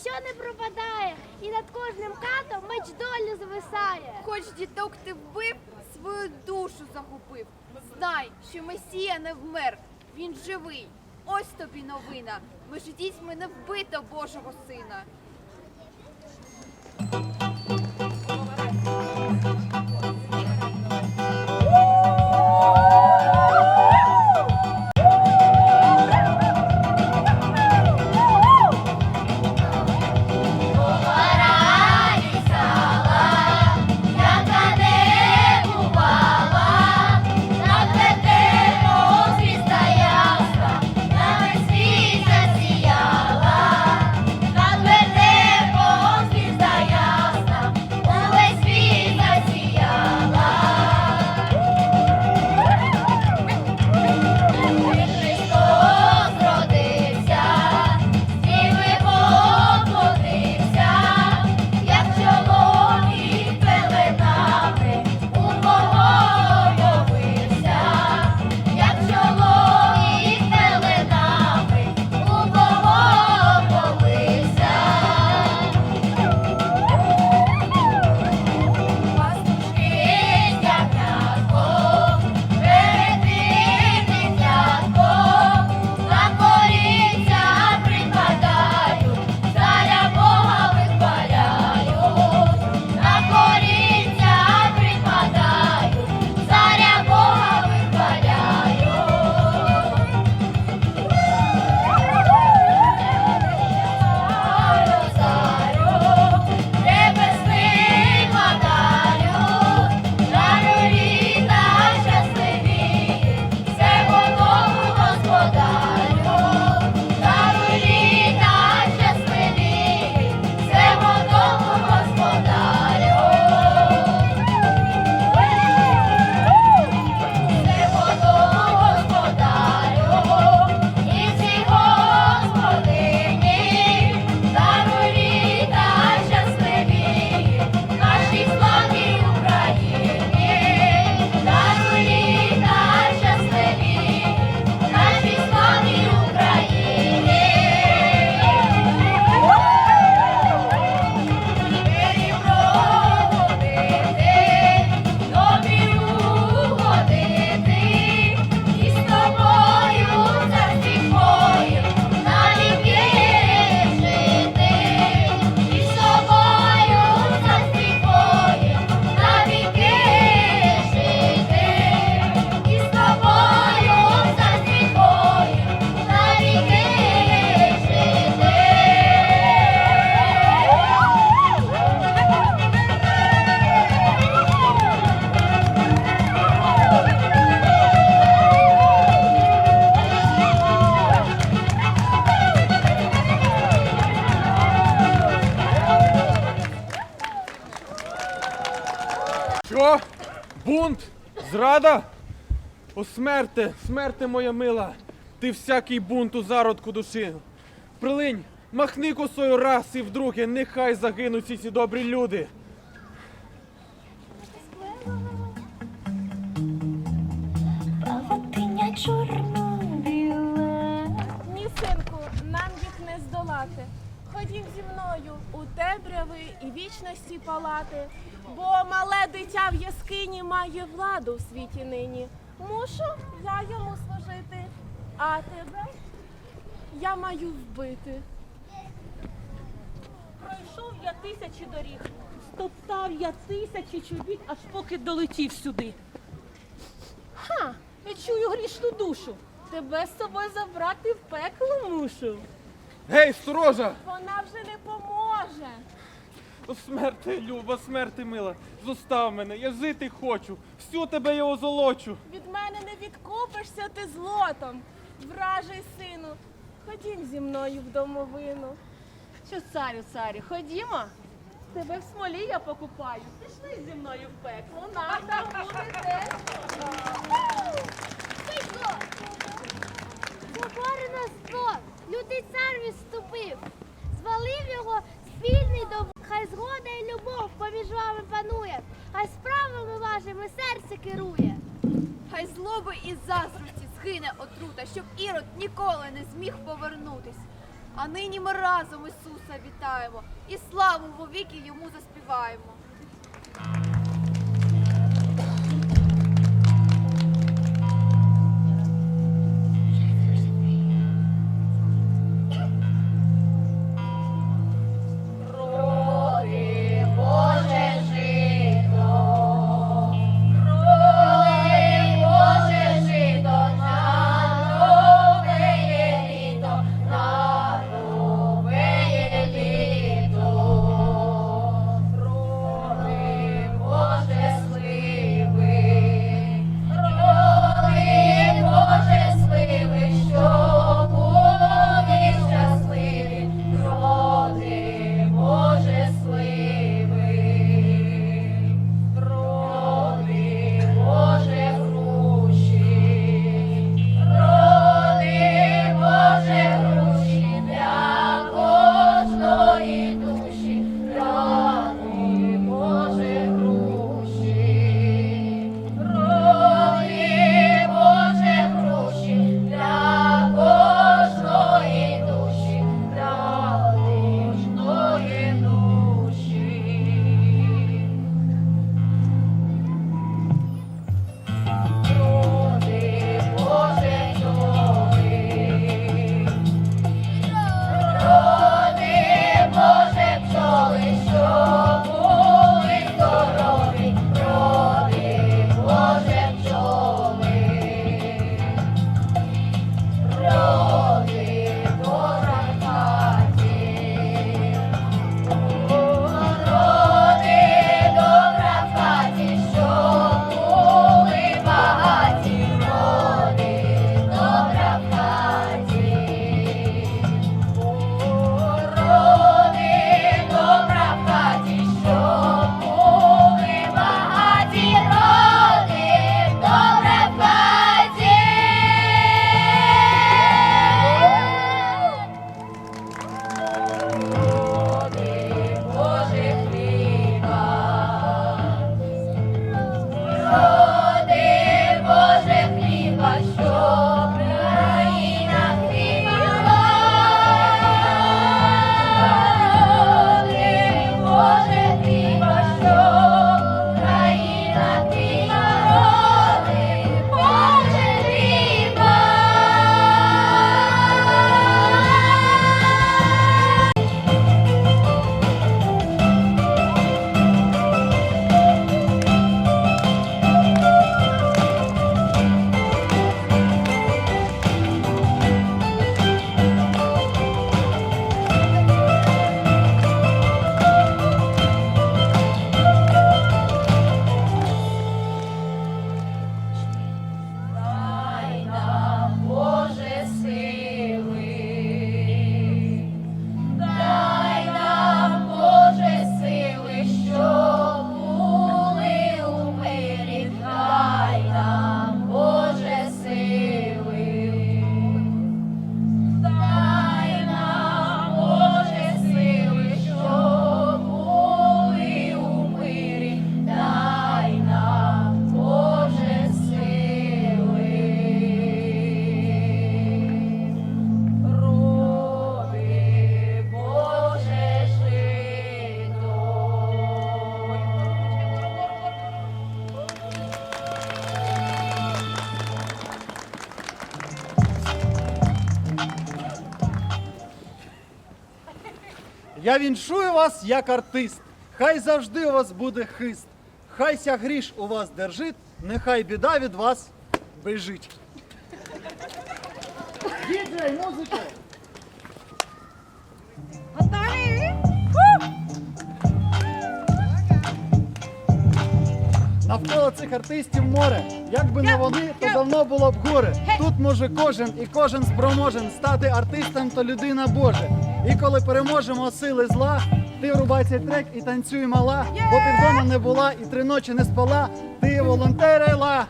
не пропадає, і над кожним катом меч долі звисає. Хоч діток ти вбив, свою душу загубив. Знай, що Месія не вмер, він живий. Ось тобі новина. Між дітьми не вбито Божого сина. Зрада? О, смерте, смерте моя мила, ти всякий бунт у зародку душі. Прилинь, махни косою раз і вдруге, нехай загинуть всі ці добрі люди. Павутиння чорно-біле. Ні, синку, нам їх не здолати. Ходім зі мною у темряви і вічності палати, бо мале дитя в яскині має владу в світі нині. Мушу я йому служити, а тебе я маю вбити. Пройшов я тисячі доріг, стоптав я тисячі чобіт, аж поки долетів сюди. Ха, я чую грішну душу. Тебе з собою забрати в пекло мушу. Гей, сторожа! Вона вже не поможе. О, смерти, люба, смерти мила, зостав мене, я жити хочу, всю тебе я озолочу. Від мене не відкупишся ти злотом, вражий сину. Ходім зі мною в домовину. Що, царю, царю, ходімо? Тебе в смолі я покупаю. Пішли зі мною в пекло, нам там буде теж. Заборено спор, лютий цар відступив, звалив його спільний до хай згода і любов поміж вами панує, хай справами вашими серце керує. Хай злоби і заздрості згине отрута, щоб ірод ніколи не зміг повернутись. А нині ми разом Ісуса вітаємо і славу вовіки йому заспіваємо. Я віншую вас як артист. Хай завжди у вас буде хист. Хай ся гріш у вас держить, нехай біда від вас бежить. Діджей, музику! Навколо цих артистів море. Якби не вони, то давно було б горе. Тут може кожен і кожен спроможен стати артистом, то людина Боже. І коли переможемо сили зла, ти врубай цей трек і танцюй мала, бо ти вдома не була і три ночі не спала. Ти волонтерила.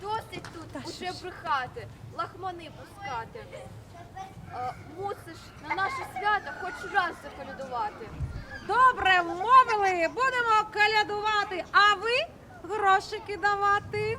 Досить тут уже брехати, лахмани пускати. Е, Мусиш на наше свято хоч раз заколядувати. Добре, мовили, будемо калядувати, а ви грошики давати.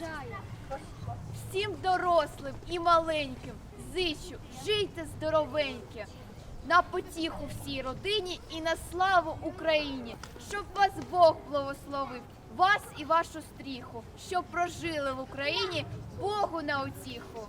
бажаю всім дорослим і маленьким зичу, жийте здоровеньке, на потіху всій родині і на славу Україні, щоб вас Бог благословив, вас і вашу стріху, щоб прожили в Україні Богу на утіху.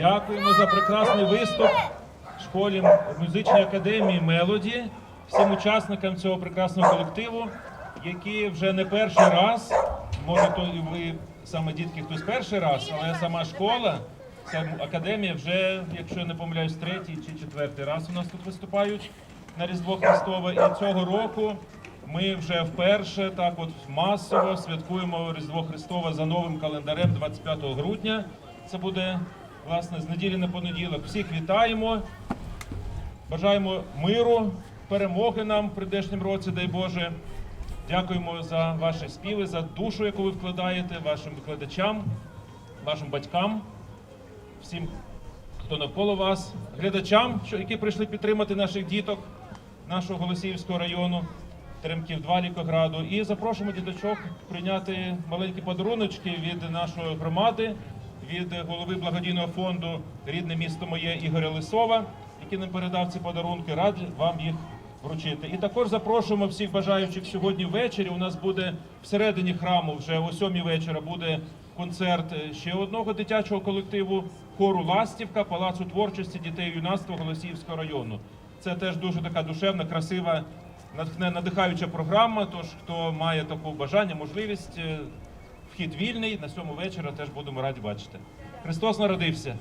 Дякуємо за прекрасний виступ в школі музичної академії Мелоді, всім учасникам цього прекрасного колективу, які вже не перший раз, може то і ви саме дітки хтось перший раз, але сама школа, ця академія вже, якщо я не помиляюсь, третій чи четвертий раз у нас тут виступають на Різдво Христове. І цього року ми вже вперше так от масово святкуємо Різдво Христове за новим календарем 25 грудня. Це буде власне з неділі на понеділок. Всіх вітаємо. Бажаємо миру, перемоги нам в прийдешнім році, дай Боже. Дякуємо за ваші співи, за душу, яку ви вкладаєте, вашим викладачам, вашим батькам, всім, хто навколо вас, глядачам, що- які прийшли підтримати наших діток нашого Голосіївського району, Теремків 2 Лікограду. І запрошуємо діточок прийняти маленькі подаруночки від нашої громади, від голови благодійного фонду Рідне місто моє Ігоря Лисова, який нам передав ці подарунки. Раді вам їх вручити. І також запрошуємо всіх бажаючих сьогодні ввечері. У нас буде всередині храму, вже о сьомій вечора буде концерт е, ще одного дитячого колективу хору Ластівка, Палацу творчості дітей юнацтва Голосіївського району. Це теж дуже така душевна, красива, надихаюча програма. Тож, хто має таку бажання, можливість, е, вхід вільний на цьому вечора теж будемо раді бачити. Христос народився.